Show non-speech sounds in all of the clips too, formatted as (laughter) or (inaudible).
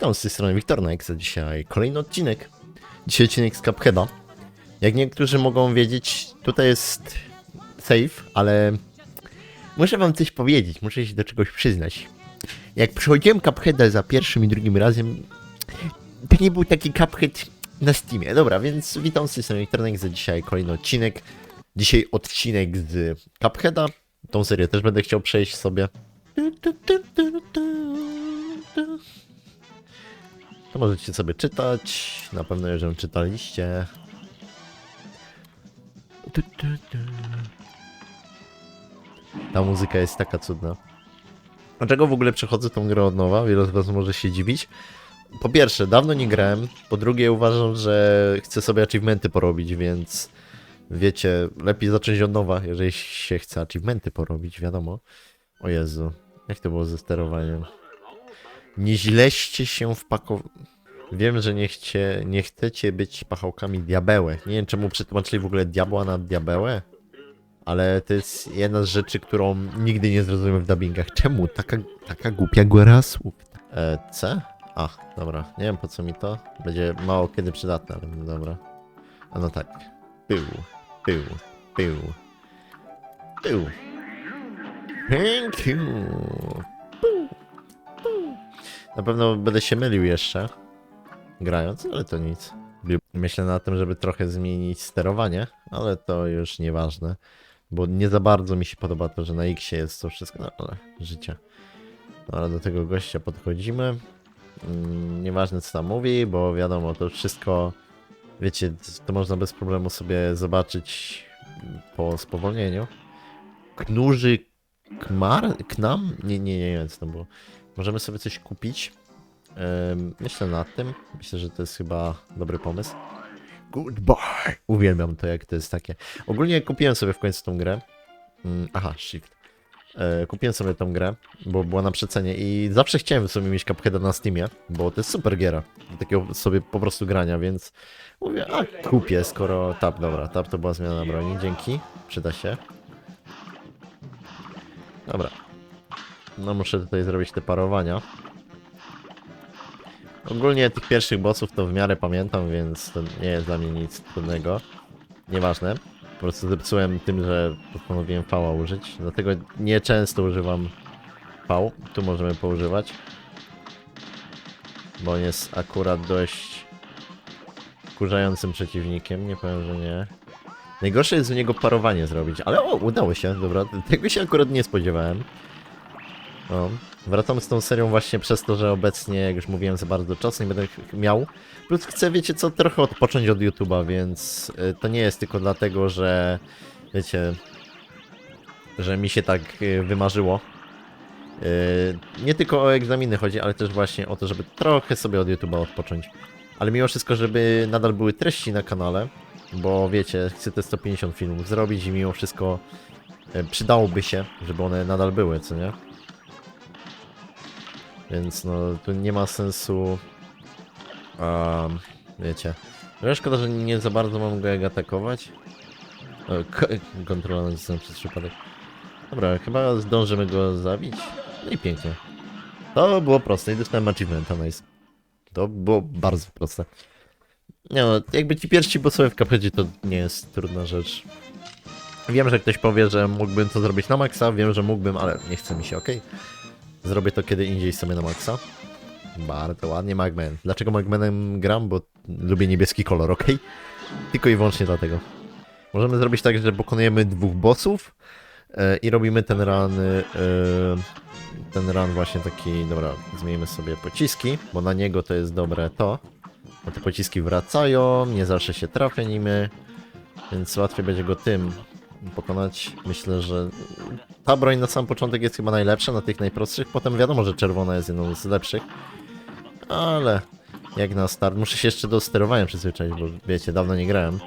Witam z tej strony Wiktor Nex, a dzisiaj kolejny odcinek. Dzisiaj odcinek z Cupheada. Jak niektórzy mogą wiedzieć, tutaj jest save, ale muszę wam coś powiedzieć, muszę się do czegoś przyznać. Jak przechodziłem Cupheada za pierwszym i drugim razem, to nie był taki Cuphead na Steamie. Dobra, więc witam z tej strony Wiktor Nex, za dzisiaj kolejny odcinek. Dzisiaj odcinek z Cupheada. Tą serię też będę chciał przejść sobie. To możecie sobie czytać. Na pewno już ją czytaliście. Ta muzyka jest taka cudna. Dlaczego w ogóle przechodzę tą grę od nowa? Wiele z was może się dziwić. Po pierwsze, dawno nie grałem. Po drugie, uważam, że chcę sobie achievementy porobić, więc wiecie, lepiej zacząć od nowa, jeżeli się chce achievementy porobić, wiadomo. O Jezu, jak to było ze sterowaniem? Nie źleście się wpakować. Wiem, że nie, chcie, nie chcecie być pachołkami diabełę. Nie wiem, czemu przetłumaczyli w ogóle diabła na diabełę, ale to jest jedna z rzeczy, którą nigdy nie zrozumiem w dubbingach. Czemu? Taka, taka głupia góra słów. E, C? A, dobra. Nie wiem po co mi to. Będzie mało kiedy przydatne, ale no dobra. A no tak. Pył, pył, pył, pył. Thank you. Na pewno będę się mylił jeszcze grając, ale to nic. Myślę na tym, żeby trochę zmienić sterowanie, ale to już nieważne, bo nie za bardzo mi się podoba to, że na X jest to wszystko, no ale życie. No, ale do tego gościa podchodzimy. Mm, Nieważne co tam mówi, bo wiadomo, to wszystko, wiecie, to można bez problemu sobie zobaczyć po spowolnieniu. Knurzy Kmar? Knam? Nie, nie, nie, nie wiem co to było. Możemy sobie coś kupić. Myślę nad tym. Myślę, że to jest chyba dobry pomysł. Goodbye! Uwielbiam to, jak to jest takie. Ogólnie kupiłem sobie w końcu tą grę. Mm, Aha, shift. E, Kupiłem sobie tą grę, bo była na przecenie i zawsze chciałem sobie mieć Cupheada na Steamie, bo to jest super giera. Do takiego sobie po prostu grania, więc mówię, a kupię, skoro tap, dobra, tap to była zmiana broni, dzięki, przyda się. Dobra. No muszę tutaj zrobić te parowania. Ogólnie tych pierwszych bossów to w miarę pamiętam, więc to nie jest dla mnie nic trudnego. Nieważne. Po prostu zepsułem tym, że postanowiłem fała użyć. Dlatego nieczęsto używam V. Tu możemy poużywać. Bo on jest akurat dość kurzającym przeciwnikiem. Nie powiem, że nie. Najgorsze jest z niego parowanie zrobić, ale o, udało się, dobra, tego się akurat nie spodziewałem. No, wracam z tą serią właśnie przez to, że obecnie, jak już mówiłem, za bardzo czasu nie będę miał. Plus chcę, wiecie co, trochę odpocząć od YouTube'a, więc y, to nie jest tylko dlatego, że, wiecie, że mi się tak y, wymarzyło. Y, Nie tylko o egzaminy chodzi, ale też właśnie o to, żeby trochę sobie od YouTube'a odpocząć. Ale mimo wszystko, żeby nadal były treści na kanale, bo wiecie, chcę te 150 filmów zrobić i mimo wszystko przydałoby się, żeby one nadal były, co nie? Więc no, tu nie ma sensu, um, wiecie. No szkoda, że nie za bardzo mam go jak atakować. O, k- kontrola przez przypadek. Dobra, chyba zdążymy go zabić. No i pięknie. To było proste i dostałem achievementa, nice. To było bardzo proste. Nie no, jakby ci pierwsi bossowie w Cupheadzie to nie jest trudna rzecz. Wiem, że ktoś powie, że mógłbym to zrobić na maksa, wiem, że mógłbym, ale nie chce mi się, ok? Zrobię to kiedy indziej sobie na maksa. Bardzo ładnie, Magman. Dlaczego Magmanem gram? Bo lubię niebieski kolor, ok? Tylko i wyłącznie dlatego. Możemy zrobić tak, że pokonujemy dwóch bossów e, i robimy ten run, e, ten run właśnie taki, dobra, zmienimy sobie pociski, bo na niego to jest dobre to. Bo te pociski wracają, nie zawsze się trafia nimi, więc łatwiej będzie go tym pokonać. Myślę, że ta broń na sam początek jest chyba najlepsza, na tych najprostszych. Potem wiadomo, że czerwona jest jedną z lepszych. Ale jak na start, muszę się jeszcze do sterowania przyzwyczaić, bo wiecie, dawno nie grałem.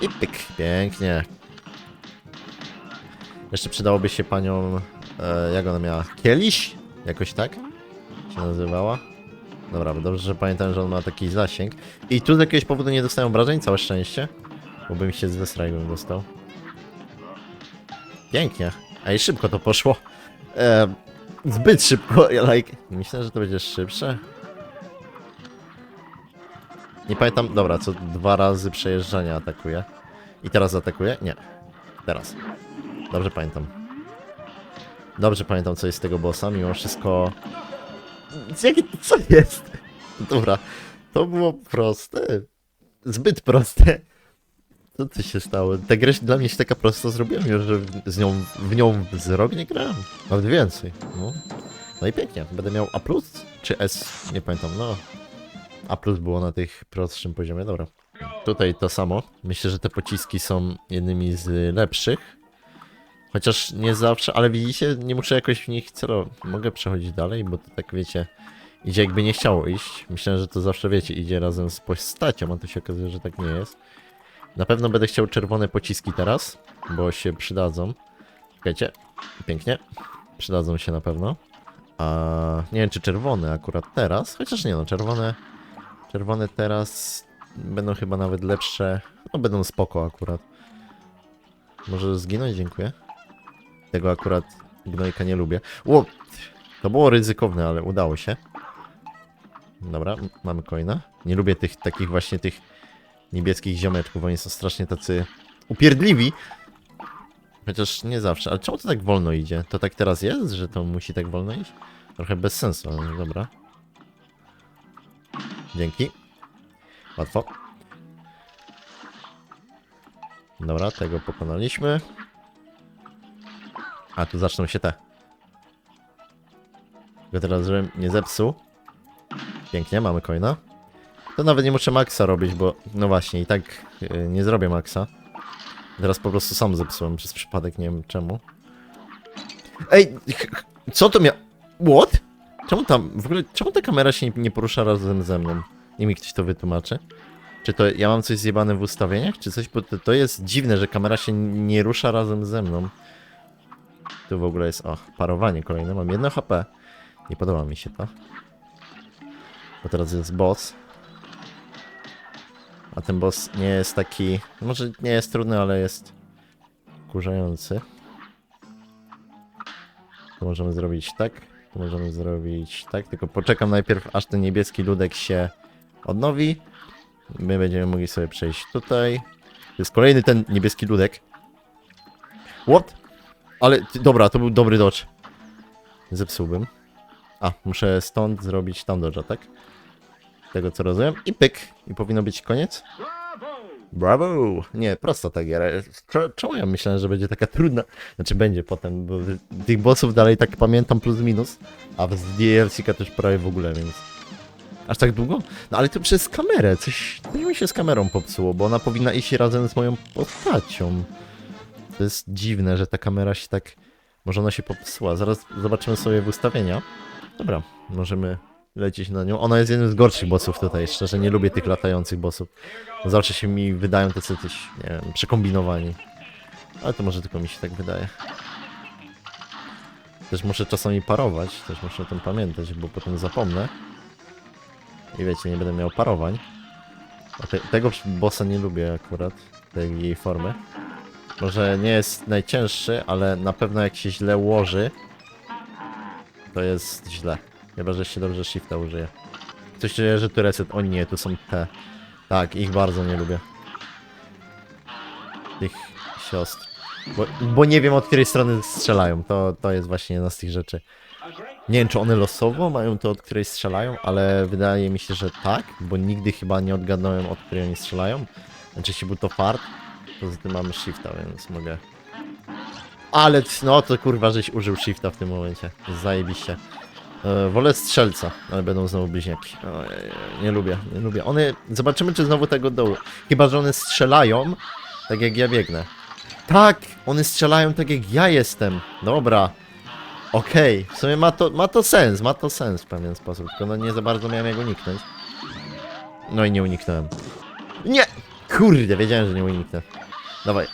I pyk, pięknie. Jeszcze przydałoby się panią, e, jak ona miała, Kieliś? Jakoś tak się nazywała. Dobra, dobrze, że pamiętam, że on ma taki zasięg. I tu z jakiegoś powodu nie dostałem obrażeń, całe szczęście. Bo bym się zesrał, bym dostał. Pięknie. I szybko to poszło. E, zbyt szybko, (laughs) like... Myślę, że to będzie szybsze. Nie pamiętam, dobra, co dwa razy przejeżdżania atakuje. I teraz atakuje? Nie. Teraz. Dobrze pamiętam. Dobrze pamiętam, co jest z tego bossa, mimo wszystko... Jakie, co jest? (laughs) Dobra, to było proste. Zbyt proste. Co tu się stało? Ta gra dla mnie się taka prosta zrobiła, mimo że z nią, w nią z rok nie grałem. Nawet więcej. No. no i pięknie. Będę miał A+, czy S, nie pamiętam, no. A+, było na tych prostszym poziomie, dobra. Tutaj to samo. Myślę, że te pociski są jednymi z lepszych. Chociaż nie zawsze, ale widzicie, nie muszę jakoś w nich celować. Mogę przechodzić dalej, bo to tak wiecie, idzie jakby nie chciało iść. Myślę, że to zawsze wiecie, idzie razem z postacią, a tu się okazuje, że tak nie jest. Na pewno będę chciał czerwone pociski teraz, bo się przydadzą. Czekajcie, pięknie. Przydadzą się na pewno. A nie wiem, czy czerwone akurat teraz, chociaż nie no, czerwone. Czerwone teraz będą chyba nawet lepsze. No, będą spoko akurat. Może zginąć? Dziękuję. Tego akurat gnojka nie lubię. Ło! To było ryzykowne, ale udało się. Dobra, mamy coina. Nie lubię tych takich właśnie tych niebieskich ziomeczków. Oni są strasznie tacy upierdliwi. Chociaż nie zawsze. Ale czemu to tak wolno idzie? To tak teraz jest, że to musi tak wolno iść? Trochę bez sensu, ale dobra. Dzięki. Łatwo. Dobra, tego pokonaliśmy. A, tu zaczną się te. Tylko teraz, żebym nie zepsuł. Pięknie, mamy coina. To nawet nie muszę maksa robić, bo no właśnie, i tak yy, nie zrobię maksa. Teraz po prostu sam zepsułem przez przypadek, nie wiem czemu. Ej, co to mia... What? Czemu tam, w ogóle, czemu ta kamera się nie, porusza razem ze mną? Nie mi ktoś to wytłumaczy. Czy to ja mam coś zjebane w ustawieniach, czy coś, bo to, to jest dziwne, że kamera się nie rusza razem ze mną. Tu w ogóle jest, o, parowanie kolejne, mam jedno HP. Nie podoba mi się to. Bo teraz jest boss. A ten boss nie jest taki, może nie jest trudny, ale jest kurzający. Możemy zrobić tak, możemy zrobić tak, tylko poczekam najpierw aż ten niebieski ludek się odnowi. My będziemy mogli sobie przejść tutaj. Jest kolejny ten niebieski ludek. What? Ale, dobra, to był dobry dodge. Zepsułbym. A, muszę stąd zrobić tam dodge'a, tak? Tego co rozumiem. I pyk. I powinno być koniec. Brawo! Nie, prosta ta giera. Cze- Czemu ja myślałem, że będzie taka trudna? Znaczy będzie potem, bo tych bossów dalej tak pamiętam plus minus, a z DLC-ka też prawie w ogóle, więc... Aż tak długo? No ale to przez kamerę, coś, coś mi się z kamerą popsuło, bo ona powinna iść razem z moją postacią. To jest dziwne, że ta kamera się tak... Może ona się popsuła. Zaraz zobaczymy sobie w ustawienia. Dobra, możemy lecieć na nią. Ona jest jednym z gorszych bossów tutaj, szczerze nie lubię tych latających bossów. Zawsze się mi wydają tacy coś, nie wiem, przekombinowani. Ale to może tylko mi się tak wydaje. Też muszę czasami parować, też muszę o tym pamiętać, bo potem zapomnę. I wiecie, nie będę miał parowań. Te, tego bossa nie lubię akurat, tej jej formy. Może nie jest najcięższy, ale na pewno jak się źle ułoży, to jest źle. Chyba, że się dobrze shifta użyje. Coś czuję, że tu reset. O nie, tu są te. Tak, ich bardzo nie lubię. Tych siostr. Bo, bo nie wiem od której strony strzelają. To, to jest właśnie jedna z tych rzeczy. Nie wiem, czy one losowo mają to, od której strzelają, ale wydaje mi się, że tak, bo nigdy chyba nie odgadnąłem, od której oni strzelają. Znaczy, jeśli był to fart, poza tym mamy shifta, więc mogę... Ale, no to kurwa, żeś użył shifta w tym momencie. Zajebiście. E, wolę strzelca, ale będą znowu bliźniaki. Ojej, nie lubię, nie lubię. One, zobaczymy, czy znowu tego dołu. Chyba, że one strzelają, tak jak ja biegnę. Tak, one strzelają tak jak ja jestem. Dobra. Okej, w sumie ma to, ma to sens, ma to sens w pewien sposób, tylko no nie za bardzo miałem jak uniknąć. No i nie uniknąłem. Nie! Kurde, wiedziałem, że nie uniknę. Dawaj.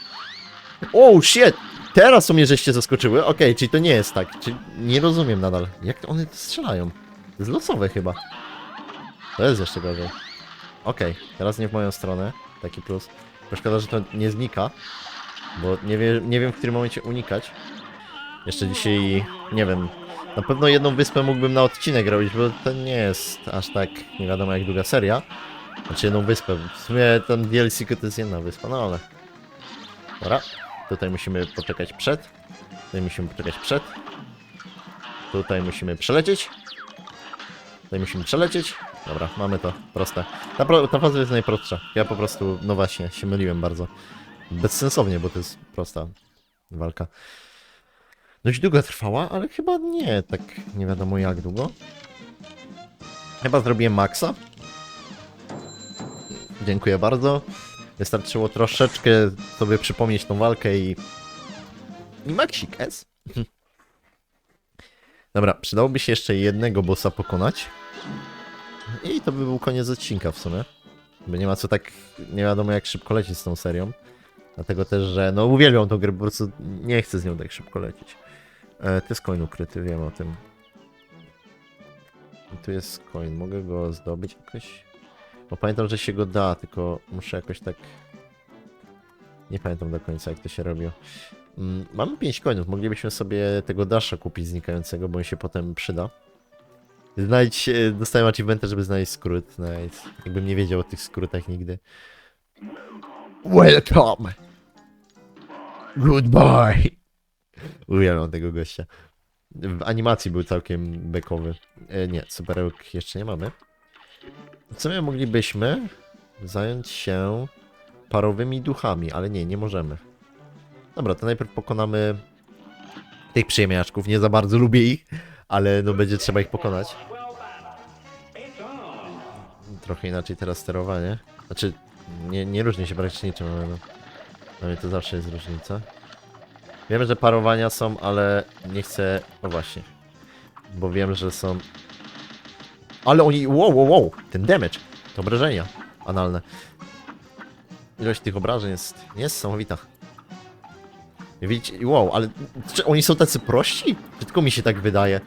Oh shit! Teraz u mnie żeście zaskoczyły. Okej, czyli to nie jest tak. Czyli nie rozumiem nadal. Jak to one strzelają? To jest losowe chyba. To jest jeszcze gorzej. Okej, teraz nie w moją stronę. Taki plus. Szkoda, że to nie znika. Bo nie, wie, nie wiem w którym momencie unikać. Jeszcze dzisiaj, nie wiem. Na pewno jedną wyspę mógłbym na odcinek robić, bo to nie jest aż tak nie wiadomo jak długa seria. Znaczy jedną wyspę. W sumie tam DLC to jest jedna wyspa, no ale... Dobra. Tutaj musimy poczekać przed. Tutaj musimy poczekać przed. Tutaj musimy przelecieć. Tutaj musimy przelecieć. Dobra, mamy to. Proste. Ta, ta faza jest najprostsza. Ja po prostu, no właśnie, się myliłem bardzo. Bezsensownie, bo to jest prosta walka. Dość długo trwała, ale chyba nie tak nie wiadomo jak długo. Chyba zrobiłem maksa. Dziękuję bardzo. Wystarczyło troszeczkę sobie przypomnieć tą walkę i... I maksik S. Dobra, przydałoby się jeszcze jednego bossa pokonać. I to by był koniec odcinka w sumie. Bo nie ma co tak nie wiadomo jak szybko lecieć z tą serią. Dlatego też, że no uwielbiam tą grę, po prostu nie chcę z nią tak szybko lecieć. E, to jest coin ukryty, wiem o tym. I tu jest coin, mogę go zdobyć jakoś? Bo pamiętam, że się go da, tylko muszę jakoś tak... Nie pamiętam do końca jak to się robiło. Mm, mamy 5 coinów, moglibyśmy sobie tego dasha kupić znikającego, bo on się potem przyda. Znajdź, e, dostałem achievementa, żeby znaleźć skrót, nice. Jakbym nie wiedział o tych skrótach nigdy. Welcome! Goodbye! Uwielbiam tego gościa. W animacji był całkiem bekowy. E, nie, superełk jeszcze nie mamy. W sumie moglibyśmy zająć się parowymi duchami, ale nie, nie możemy. Dobra, to najpierw pokonamy tych przyjemniaczków. Nie za bardzo lubię ich, ale no będzie trzeba ich pokonać. Trochę inaczej teraz sterowanie. Znaczy, nie, nie różni się praktycznie niczym, ale no. Dla mnie to zawsze jest różnica. Wiem, że parowania są, ale nie chcę... O właśnie. Bo wiem, że są... Ale oni... Wow, wow, wow! Ten damage! To obrażenia analne. Ilość tych obrażeń jest niesamowita. Widzicie? Wow, ale... Czy oni są tacy prości? Czy tylko mi się tak wydaje?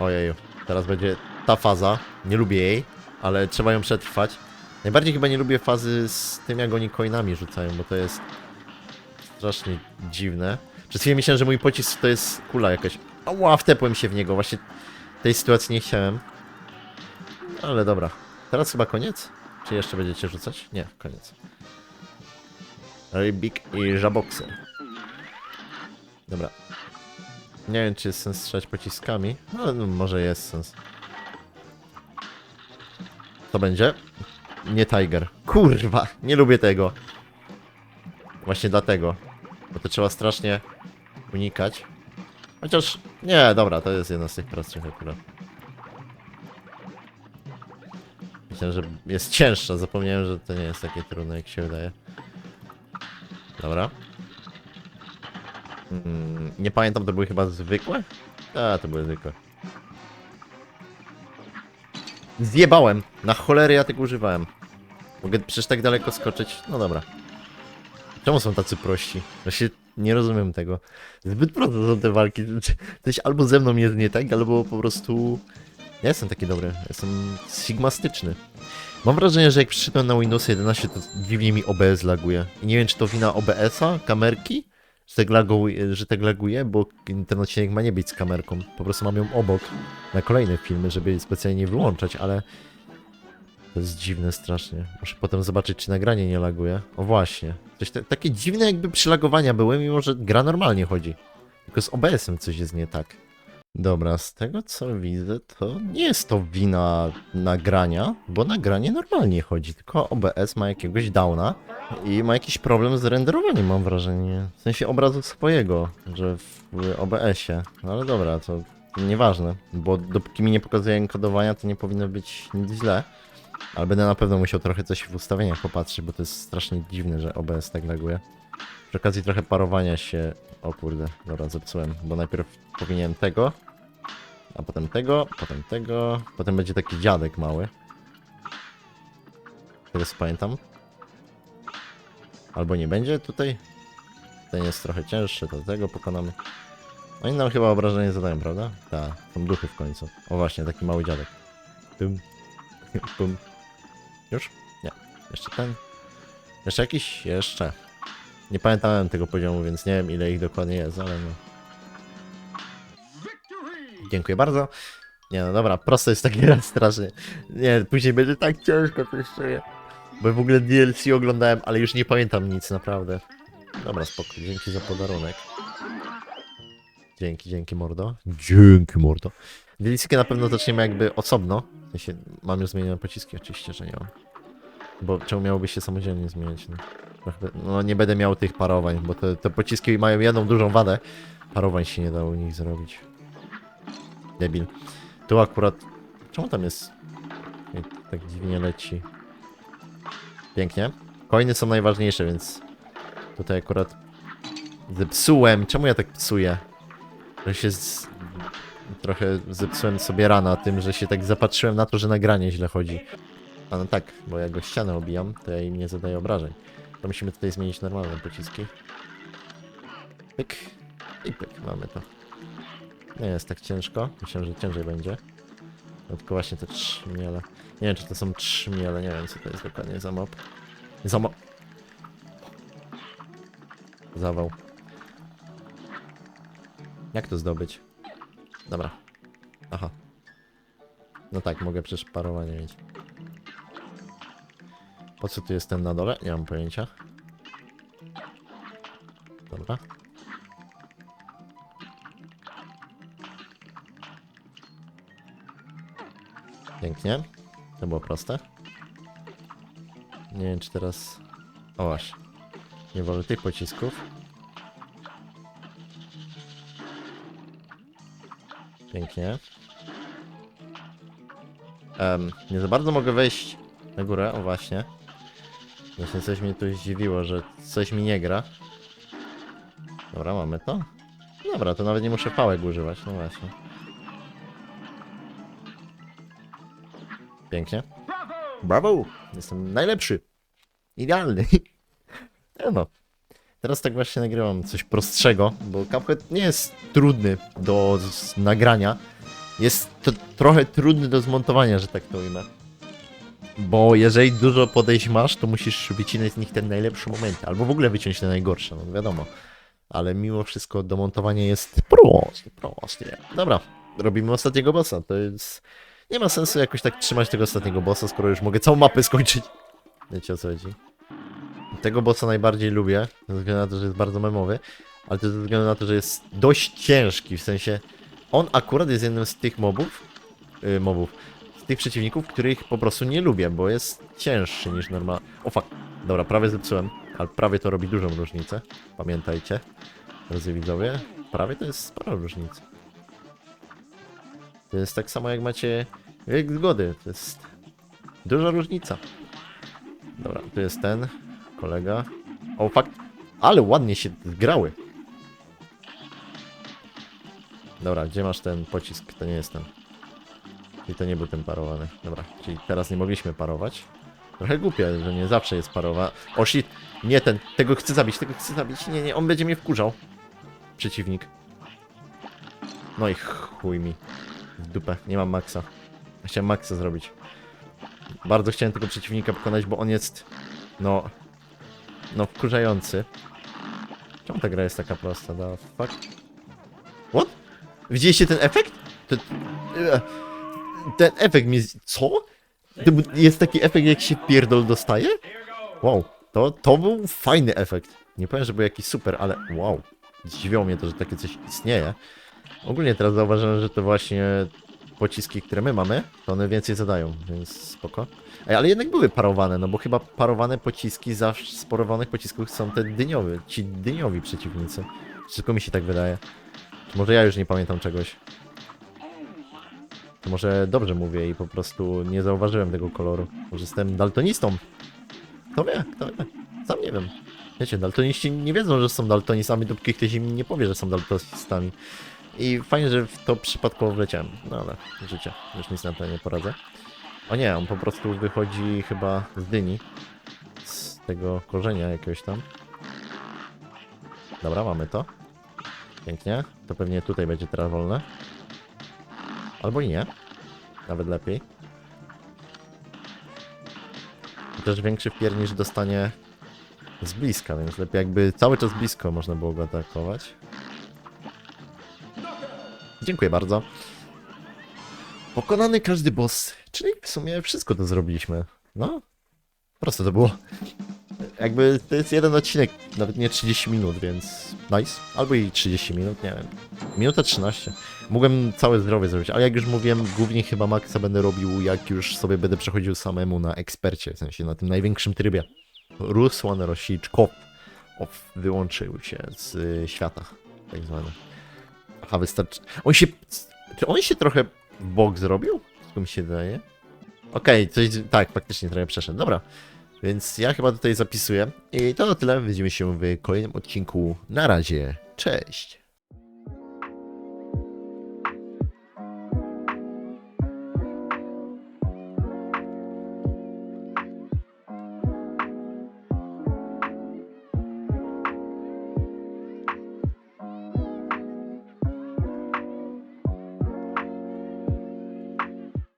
Ojeju. Teraz będzie ta faza. Nie lubię jej, ale trzeba ją przetrwać. Najbardziej chyba nie lubię fazy z tym, jak oni coinami rzucają, bo to jest strasznie dziwne. Przez chwilę myślałem, że mój pocisk to jest kula jakaś. Ała, wtepłem się w niego. Właśnie tej sytuacji nie chciałem. Ale dobra. Teraz chyba koniec? Czy jeszcze będziecie rzucać? Nie, koniec. Rybik i Żaboxer. Dobra. Nie wiem, czy jest sens strzelać pociskami, ale no, może jest sens. To będzie? Nie Tiger. Kurwa, nie lubię tego. Właśnie dlatego. Bo to trzeba strasznie unikać. Chociaż, nie, dobra, to jest jedna z tych prostszych akurat. Myślałem, że jest cięższa, zapomniałem, że to nie jest takie trudne, jak się wydaje. Dobra. Mm, nie pamiętam, to były chyba zwykłe? A, to były zwykłe. Zjebałem! Na cholery ja tego używałem. Mogę przecież tak daleko skoczyć? No dobra. Czemu są tacy prości? Właśnie nie rozumiem tego. Zbyt proste są te walki. Coś albo ze mną jest nie tak, albo po prostu... Ja jestem taki dobry. Jestem sigmastyczny. Mam wrażenie, że jak przyszedłem na Windows 11, to dziwnie mi OBS laguje. I nie wiem, czy to wina OBS-a, kamerki, że tak, laguje, że tak laguje, bo ten odcinek ma nie być z kamerką. Po prostu mam ją obok na kolejne filmy, żeby specjalnie wyłączać, ale to jest dziwne strasznie. Muszę potem zobaczyć, czy nagranie nie laguje. O właśnie. Coś te, takie dziwne jakby przylagowania były, mimo że gra normalnie chodzi. Tylko z OBS-em coś jest nie tak. Dobra, z tego co widzę, to nie jest to wina nagrania, bo nagranie normalnie chodzi, tylko OBS ma jakiegoś downa i ma jakiś problem z renderowaniem, mam wrażenie. W sensie obrazu swojego, że w OBS-ie. No ale dobra, to nieważne, bo dopóki mi nie pokazuje enkodowania, to nie powinno być nic źle. Ale będę na pewno musiał trochę coś w ustawieniach popatrzeć, bo to jest strasznie dziwne, że OBS tak laguje. Przy okazji trochę parowania się... O kurde, dobra, zepsułem, bo najpierw powinienem tego, a potem tego, potem tego, potem będzie taki dziadek mały. Teraz pamiętam. Albo nie będzie tutaj. Ten jest trochę cięższy, to tego pokonamy. Oni nam chyba obrażenie zadają, prawda? Tak, są duchy w końcu. O właśnie, taki mały dziadek. Tum. Pum. (laughs) Już? Nie. Jeszcze ten. Jeszcze jakiś? Jeszcze. Nie pamiętałem tego poziomu, więc nie wiem ile ich dokładnie jest, ale no. Dziękuję bardzo. Nie no dobra, prosto jest taki (laughs) raz strasznie. Nie, później będzie tak ciężko coś czuję. Bo w ogóle DLC oglądałem, ale już nie pamiętam nic, naprawdę. Dobra, spoko, dzięki za podarunek. Dzięki, dzięki mordo. Dzięki mordo. DLC na pewno zaczniemy jakby osobno. W sensie, mam już zmienione pociski, oczywiście, że nie mam. Bo czemu miałoby się samodzielnie zmieniać? No, no nie będę miał tych parowań, bo te, te pociski mają jedną dużą wadę. Parowań się nie dało u nich zrobić. Debil. Tu akurat... Czemu tam jest... Tak dziwnie leci? Pięknie. Coiny są najważniejsze, więc... Tutaj akurat... Zepsułem. Czemu ja tak psuję? Że się z... Trochę zepsułem sobie rana tym, że się tak zapatrzyłem na to, że nagranie źle chodzi. A no tak, bo jak go ścianę obijam, to ja im nie zadaję obrażeń. To musimy tutaj zmienić normalne pociski. Pyk. I pyk, mamy to. Nie jest tak ciężko. Myślałem, że ciężej będzie. No tylko właśnie te trzmiele. Nie wiem, czy to są trzmiele, nie wiem, co to jest dokładnie za mob. Za. Zawał. Jak to zdobyć? Dobra. Aha. No tak, mogę przecież parowanie mieć. Po co tu jest ten na dole? Nie mam pojęcia. Dobra. Pięknie. To było proste. Nie wiem, czy teraz... O. Nie wolę tych pocisków. Pięknie. Em, nie za bardzo mogę wejść na górę, o właśnie. Właśnie coś mnie tu zdziwiło, że coś mi nie gra. Dobra, mamy to. Dobra, to nawet nie muszę pałek używać, no właśnie. Pięknie. Brawo! Jestem najlepszy. Idealny. (laughs) No. Teraz tak właśnie nagrywam coś prostszego, bo Cuphead nie jest trudny do nagrania. Jest trochę trudny do zmontowania, że tak to ujmę. Bo jeżeli dużo podejść masz, to musisz wycinać z nich te najlepsze momenty, albo w ogóle wyciąć te najgorsze, no wiadomo. Ale mimo wszystko do montowania jest proste, proste. Dobra, robimy ostatniego bossa. To jest... Nie ma sensu jakoś tak trzymać tego ostatniego bossa, skoro już mogę całą mapę skończyć. Wiecie o co chodzi. Tego bossa najbardziej lubię, ze względu na to, że jest bardzo memowy, ale też ze względu na to, że jest dość ciężki, w sensie on akurat jest jednym z tych mobów, yy, mobów, z tych przeciwników, których po prostu nie lubię, bo jest cięższy niż normalnie. O fuck, dobra, prawie zepsułem, ale prawie to robi dużą różnicę, pamiętajcie, drodzy widzowie, prawie to jest spora różnica. To jest tak samo jak macie wiek zgody, to jest duża różnica. Dobra, tu jest ten kolega. O, fakt. Ale ładnie się grały. Dobra, gdzie masz ten pocisk? To nie jest ten. I to nie był ten parowany. Dobra, czyli teraz nie mogliśmy parować. Trochę głupie, że nie zawsze jest parowa. O shit, nie ten, tego chcę zabić, tego chcę zabić. Nie, nie, on będzie mnie wkurzał. Przeciwnik. No i chuj mi. W dupę, nie mam maksa. Chciałem maksa zrobić. Bardzo chciałem tego przeciwnika pokonać, bo on jest... No... No, wkurzający. Czemu ta gra jest taka prosta? Da fuck? What? Widzieliście ten efekt? E, ten efekt mi... Co? Jest taki efekt, jak się pierdol dostaje? Wow, to, to był fajny efekt. Nie powiem, że był jakiś super, ale wow. Zdziwiło mnie to, że takie coś istnieje. Ogólnie teraz zauważyłem, że to właśnie pociski, które my mamy, to one więcej zadają, więc spoko. Ej, ale jednak były parowane, no bo chyba parowane pociski zawsze z parowanych pocisków są te dyniowe, ci dyniowi przeciwnicy. Tylko mi się tak wydaje. Czy może ja już nie pamiętam czegoś. To może dobrze mówię i po prostu nie zauważyłem tego koloru. Może jestem daltonistą. Kto wie, kto wie. Sam nie wiem. Wiecie, daltoniści nie wiedzą, że są daltonistami, dopóki ktoś im nie powie, że są daltonistami. I fajnie, że w to przypadkowo wleciałem. No ale życie, już nic na to nie poradzę. O nie, on po prostu wychodzi chyba z dyni. Z tego korzenia jakiegoś tam. Dobra, mamy to. Pięknie. To pewnie tutaj będzie teraz wolne. Albo i nie. Nawet lepiej. Też większy wpiernisz dostanie Z bliska, więc lepiej jakby cały czas blisko można było go atakować. Dziękuję bardzo. Pokonany każdy boss, czyli w sumie wszystko to zrobiliśmy. No, proste to było. Jakby to jest jeden odcinek, nawet nie 30 minut, więc nice. Albo i 30 minut, nie wiem. Minuta 13. Mogłem całe zdrowie zrobić, ale jak już mówiłem, głównie chyba Maxa będę robił, jak już sobie będę przechodził samemu na ekspercie, w sensie na tym największym trybie. Rusłan Rosiczkow wyłączył się z y, świata, tak zwane. Aha, wystarczy. On się. Czy on się trochę bok zrobił? Co mi się wydaje? Okej, coś. Tak, faktycznie trochę przeszedł. Dobra. Więc ja chyba tutaj zapisuję. I to na tyle. Widzimy się w kolejnym odcinku. Na razie. Cześć.